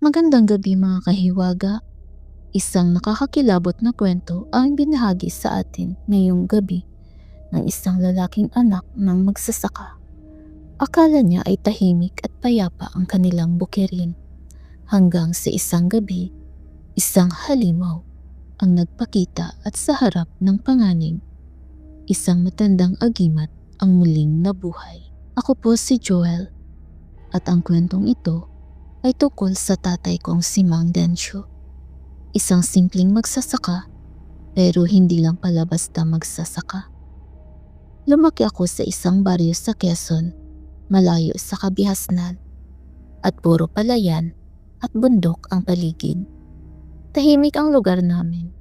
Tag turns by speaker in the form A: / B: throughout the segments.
A: Magandang gabi mga kahiwaga. Isang nakakakilabot na kwento ang binahagi sa atin ngayong gabi ng isang lalaking anak ng magsasaka. Akala niya ay tahimik at payapa ang kanilang bukirin. Hanggang sa isang gabi, isang halimaw ang nagpakita at sa harap ng panganing, isang matandang agimat ang muling nabuhay. Ako po si Joel at ang kwentong ito ay tukol sa tatay kong si Mang Densyo. Isang simpleng magsasaka pero hindi lang pala basta magsasaka. Lumaki ako sa isang baryo sa Quezon, malayo sa kabihasnan at puro palayan at bundok ang paligid. Tahimik ang lugar namin.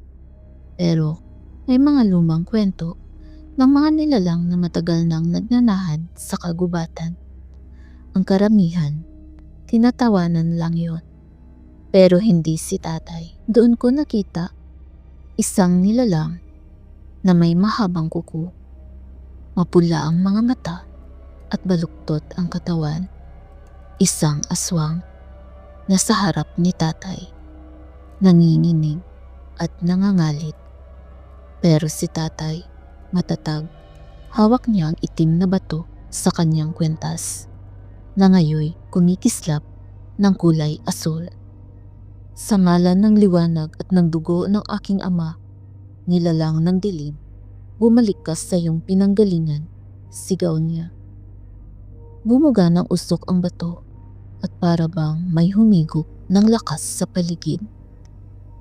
A: Pero may mga lumang kwento ng mga nilalang na matagal nang nagnanahan sa kagubatan. Ang karamihan tinatawanan lang yon. Pero hindi si tatay. Doon ko nakita isang nilalang na may mahabang kuko, mapula ang mga mata at baluktot ang katawan. Isang aswang na sa harap ni tatay, nanginginig at nangangalit. Pero si tatay, matatag, hawak niya ang itim na bato sa kanyang kwentas na ngayoy kumikislap ng kulay asul. Sa ngalan ng liwanag at ng dugo ng aking ama, nilalang ng dilim, bumalik ka sa iyong pinanggalingan, sigaw niya. Bumuga ng usok ang bato at para bang may humigop ng lakas sa paligid.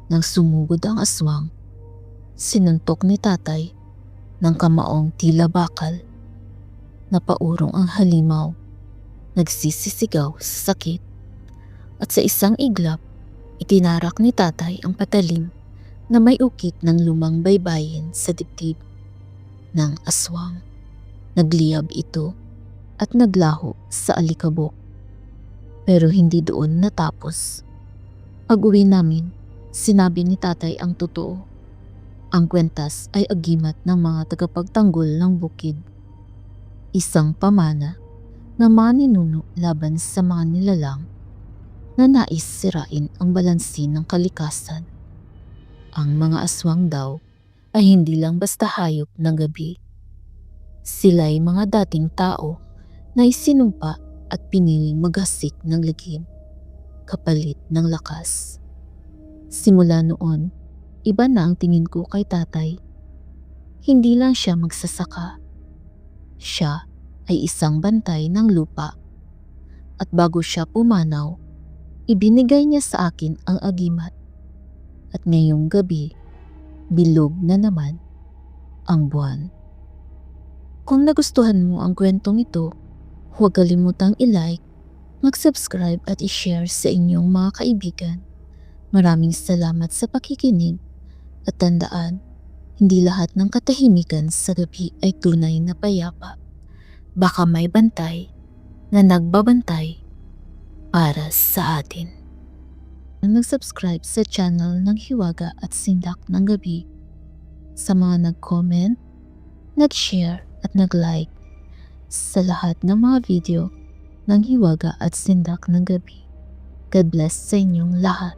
A: Nang sumugod ang aswang, sinuntok ni tatay ng kamaong tila bakal. Napaurong ang halimaw nagsisisigaw sa sakit. At sa isang iglap, itinarak ni tatay ang patalim na may ukit ng lumang baybayin sa dibdib ng aswang. Nagliyab ito at naglaho sa alikabok. Pero hindi doon natapos. Pag uwi namin, sinabi ni tatay ang totoo. Ang kwentas ay agimat ng mga tagapagtanggol ng bukid. Isang pamana na maninuno laban sa mga nilalang na nais sirain ang balansi ng kalikasan. Ang mga aswang daw ay hindi lang basta hayop ng gabi. Sila'y mga dating tao na isinumpa at piniling maghasik ng lagim kapalit ng lakas. Simula noon, iba na ang tingin ko kay tatay. Hindi lang siya magsasaka. Siya ay isang bantay ng lupa. At bago siya pumanaw, ibinigay niya sa akin ang agimat. At ngayong gabi, bilog na naman ang buwan. Kung nagustuhan mo ang kwentong ito, huwag kalimutang i-like, mag-subscribe at i-share sa inyong mga kaibigan. Maraming salamat sa pakikinig at tandaan, hindi lahat ng katahimikan sa gabi ay tunay na payapa baka may bantay na nagbabantay para sa atin. Nag-subscribe sa channel ng Hiwaga at Sindak ng Gabi sa mga nag-comment, nag-share at nag-like sa lahat ng mga video ng Hiwaga at Sindak ng Gabi. God bless sa inyong lahat.